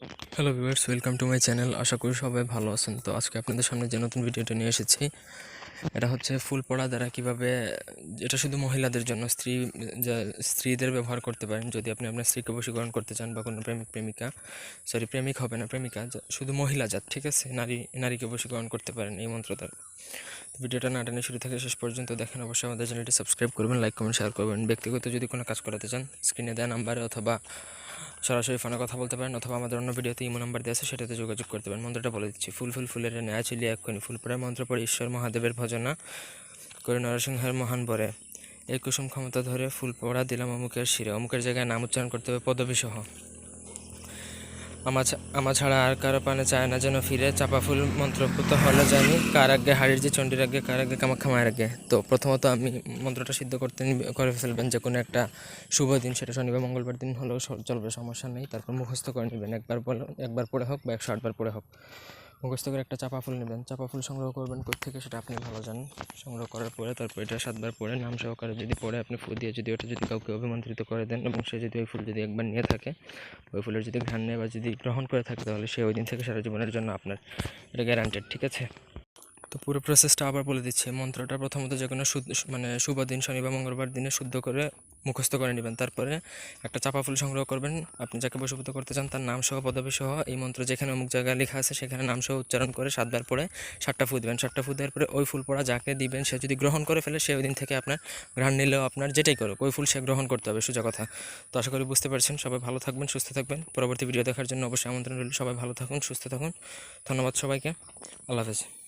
Hello viewers welcome to my channel আশা করি সবাই ভালো আছেন। তো আজকে আপনাদের সামনে যে নতুন ভিডিওটা নিয়ে এসেছি, এটা হচ্ছে ফুল পড়া দ্বারা কীভাবে, এটা শুধু মহিলাদের জন্য, স্ত্রী, যা, স্ত্রীদের ব্যবহার করতে পারেন। যদি আপনি আপনার স্ত্রীকে বশীকরণ করতে চান বা কোনো প্রেমিক, প্রেমিকা সরি প্রেমিক হবে না, প্রেমিকা শুধু মহিলা জাত, ঠিক আছে? নারী, নারীকে বশীকরণ করতে পারেন এই মন্ত্র দ্বারা। ভিডিওটা না টেনে শুরু থেকে শেষ পর্যন্ত দেখেন, অবশ্যই আমাদের চ্যানেলটি সাবস্ক্রাইব করবেন লাইক কমেন্ট শেয়ার করবেন। ব্যক্তিগত যদি কোনো কাজ করাতে চান স্ক্রিনে দেওয়া নাম্বারে অথবা সরাসরি ফোনে কথা বলতে পারেন অথবা আমাদের অন্য ভিডিওতে ইমো নাম্বার দিয়ে আছে সেটাতে যোগাযোগ করতে পারেন। মন্ত্রটা বলে দিচ্ছি। ফুল ফুল ফুলের ন্যায় চিলিয়া এক্ষুনি ফুল পড়ার মন্ত্র পড়ে, ঈশ্বর মহাদেবের ভজনা করে নরসিংহের মহান বরে। এই কুসুম ক্ষমতা ধরে ফুল পড়া দিলাম অমুকের শিরে। অমুকের জায়গায় নাম উচ্চারণ করতে হবে পদবী সহ আমা ছাড়া আর কারও পানে চায় না যেন ফিরে। চাপা ফুল মন্ত্রপুত হলে জানি। কার আগে হাড়ির যে চণ্ডীর আগে কার আগে কামাখ্যা মায়ের আগে তো প্রথমত আমি মন্ত্রটা সিদ্ধ করতে করে ফেলবেন যে কোনো একটা শুভ দিন, সেটা শনিবার মঙ্গলবার দিন হলেও চলবে, সমস্যা নেই। তারপর মুখস্থ করে নেবেন। একবার বলে একবার পড়ে হোক বা একশো আটবার পড়ে হোক। মুখস্থ করে একটা চাপা ফুল নেবেন। চাপা ফুল সংগ্রহ করবেন থেকে সেটা আপনি ভালো জানেন। সংগ্রহ করার পরে তারপর এটা সাতবার পরে নাম সহকারে যদি পরে আপনি ফুল দিয়ে যদি ওটা যদি কাউকে অভিমন্ত্রিত করে দেন এবং সে যদি ওই ফুল যদি একবার নিয়ে থাকে, ওই ফুলের যদি ঘ্রাণ নেয় বা যদি গ্রহণ করে থাকে, তাহলে সে ওই দিন থেকে সারা জীবনের জন্য আপনার এটা গ্যারান্টেড ঠিক আছে? তো পুরো প্রসেসটা আবার বলে দিচ্ছি। মন্ত্রটা প্রথমত যে কোনো মানে শুভ দিন, শনি বা মঙ্গলবার দিনে শুদ্ধ করে মুখস্থ করে নেবেন। তারপরে একটা চাপা ফুল সংগ্রহ করবেন। আপনি যাকে বশীভূত করতে চান তার নাম সহ পদবী সহ এই মন্ত্র যেখানে অমুক জায়গায় লেখা আছে সেখানে নাম সহ উচ্চারণ করে সাতবার পরে সাতটা ফু দেবেন। সাতটা ফু দেওয়ার পরে ওই ফুল পড়া যাকে দিবেন সে যদি গ্রহণ করে ফেলে সে ওই দিন থেকে আপনার ঘ্রাণ নিলেও আপনার যেটাই করুক, ওই ফুল সে গ্রহণ করতে হবে। সোজা কথা। তো আশা করি বুঝতে পারছেন। সবাই ভালো থাকবেন, সুস্থ থাকবেন। পরবর্তী ভিডিও দেখার জন্য অবশ্যই আমন্ত্রণ রইল। সবাই ভালো থাকুন, সুস্থ থাকুন। ধন্যবাদ সবাইকে। আল্লাহ হাফেজ।